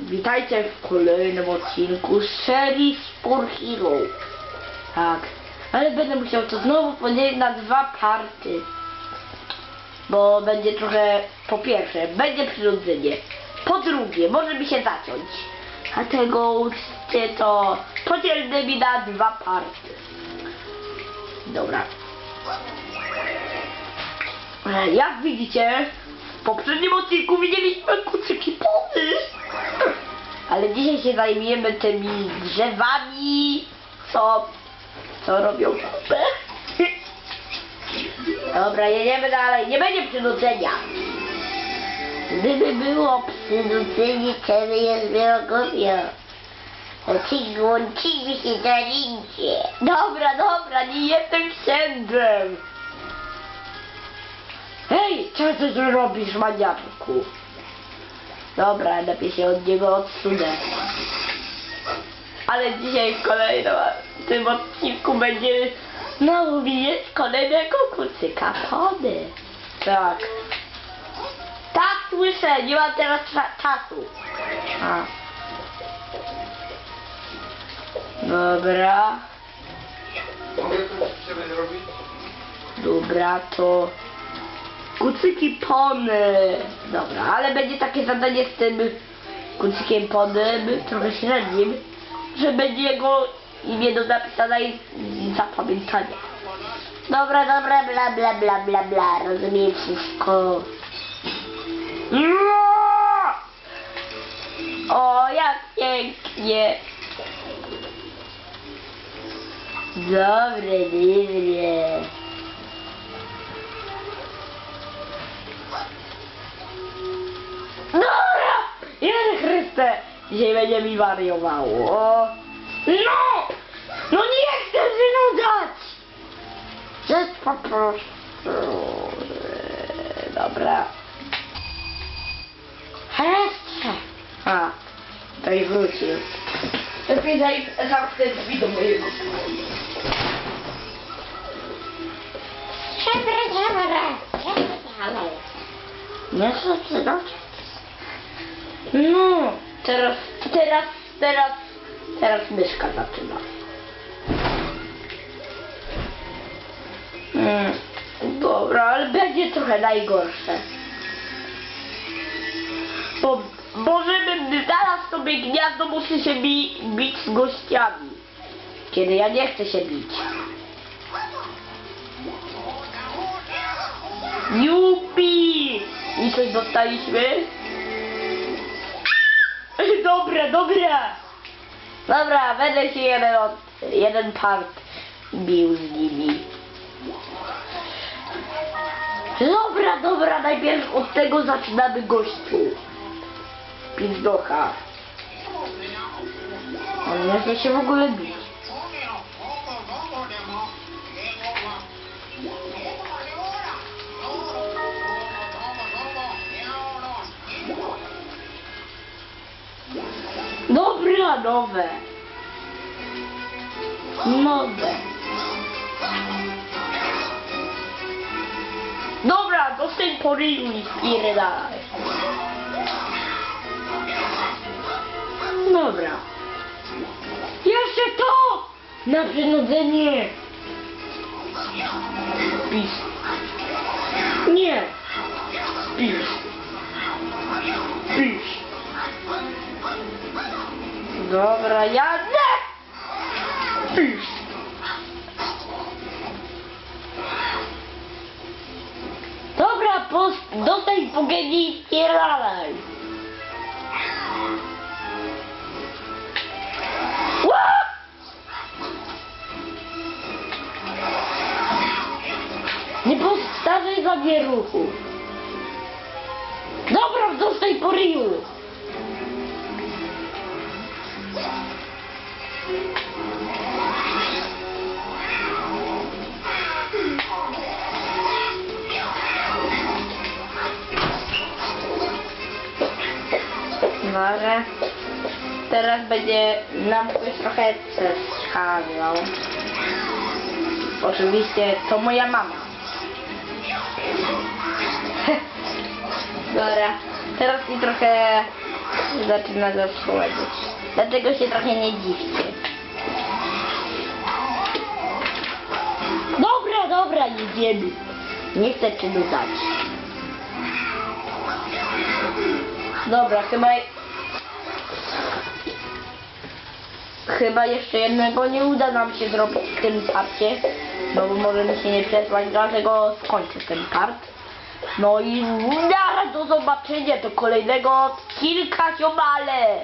Witajcie w kolejnym odcinku serii Spore Hero. Tak, ale będę musiał to znowu podzielić na dwa party. Bo będzie trochę, po pierwsze, będzie przynudzenie. Po drugie, może mi się zaciąć. Dlatego uczcie to podzielmy mi na dwa party. Dobra. E, Jak widzicie, w poprzednim odcinku widzieliśmy kucyki pony. Ale dzisiaj się zajmiemy tymi drzewami, co, co robią kupę. Dobra, jedziemy dalej, nie będzie przynudzenia. Gdyby było przynudzenie, kiedy jest wielokrotnie. Łączymy się na rincie. Dobra, dobra, nie jestem księdzem. Hej, co ty tu robisz? Dobra, lepiej się od niego odsunę. Ale dzisiaj w kolejnym tym odcinku będzie znowu widzieć kolejnego kucyka pony. Tak. Tak, słyszę, nie mam teraz cza- czasu. A. Dobra, Mogę coś z siebie zrobić? dobra, to kucyki pony. Dobra, ale będzie takie zadanie z tym kucykiem ponym, trochę średnim, że będzie jego imię do napisane i i zapamiętania. Dobra, dobra, bla bla bla bla bla, rozumiem wszystko. No! O, jak pięknie. Dobre, dobre. Będzie mi wariowało. No! No nie chcę wynudzać! Jest po prostu... Dobra. Jeszcze! A, to i wrócił. Lepiej daj zamknę drzwi do mojego pokoju. Nie chcę przydać? No, teraz, teraz, teraz, teraz myszka zaczyna. Mm, dobra, ale będzie trochę najgorsze. Bo, bo żebym znalazł sobie gniazdo, muszę się bi, bić z gościami. Kiedy ja nie chcę się bić. Jupi! I coś dostaliśmy? Dobra, dobra! Dobra, będę się jeden, jeden part bił z nimi. Dobra, dobra, najpierw od tego zaczynamy gościu. Pizdocha. On nie się w ogóle bić. Dobra, nowe. Dobra, dostań po ryju i spierdalaj. Dobra. Jeszcze to! Na przynudzenie. Pis. Nie. Pis. Pis. Dobra, jadę! Dobra, pos, dostań po genie i spierdalaj. Nie powtarzaj za mnie ruchu. Dobra, dostań po ryju. Dobra. Teraz będzie nam ktoś trochę przeszkadzał. Oczywiście to moja mama. Dobra. Teraz mi trochę zaczyna zachodzić. Dlatego się trochę nie dziwcie. Dobra, dobra, jedziemy. Nie chcę cię dodać. Dobra, chyba... Chyba jeszcze jednego nie uda nam się zrobić w tym parcie. No bo możemy się nie przesłać, dlatego skończę ten part. No i zaraz do zobaczenia do kolejnego kilka ziomale.